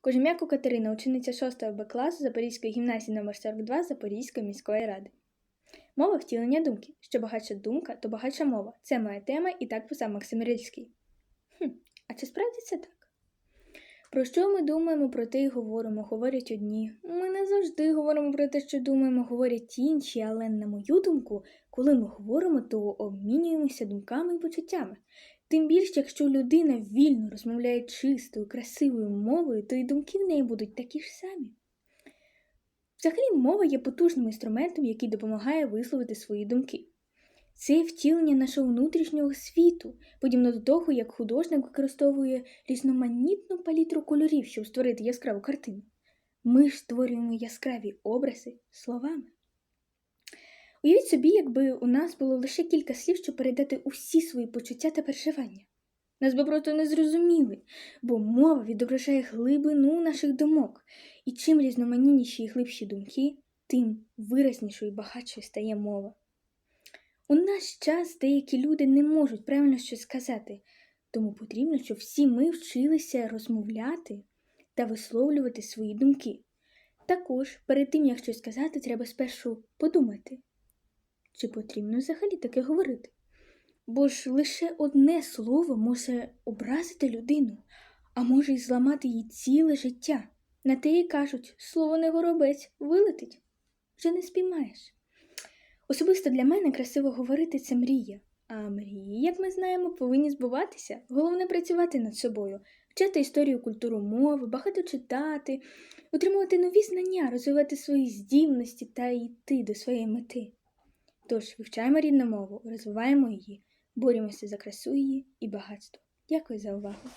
Кожем'яко Катерина, учениця 6 Б класу Запорізької гімназії номер 42 Запорізької міської ради. Мова втілення думки. Що багатша думка, то багатша мова. Це моя тема і так писав Максим Рильський. Хм, а чи справді це так? Про що ми думаємо, про те й говоримо, говорять одні. Ми не завжди говоримо про те, що думаємо, говорять інші, але, на мою думку, коли ми говоримо, то обмінюємося думками і почуттями. Тим більше, якщо людина вільно розмовляє чистою, красивою мовою, то й думки в неї будуть такі ж самі. Взагалі, мова є потужним інструментом, який допомагає висловити свої думки. Це втілення нашого внутрішнього світу, подібно до того, як художник використовує різноманітну палітру кольорів, щоб створити яскраву картину. Ми ж створюємо яскраві образи словами. Уявіть собі, якби у нас було лише кілька слів, щоб передати усі свої почуття та переживання. Нас би просто не зрозуміли, бо мова відображає глибину наших думок, і чим різноманітніші і глибші думки, тим виразнішою і багатшою стає мова. У наш час деякі люди не можуть правильно щось сказати, тому потрібно, щоб всі ми вчилися розмовляти та висловлювати свої думки. Також перед тим, як щось сказати, треба спершу подумати, чи потрібно взагалі таке говорити. Бо ж лише одне слово може образити людину, а може й зламати їй ціле життя. На те й кажуть, слово не горобець вилетить, вже не спіймаєш. Особисто для мене красиво говорити це мрія. А мрії, як ми знаємо, повинні збуватися. Головне працювати над собою, вчити історію культуру мови, багато читати, отримувати нові знання, розвивати свої здібності та йти до своєї мети. Тож вивчаємо рідну мову, розвиваємо її, борімося за красу її і багатство. Дякую за увагу!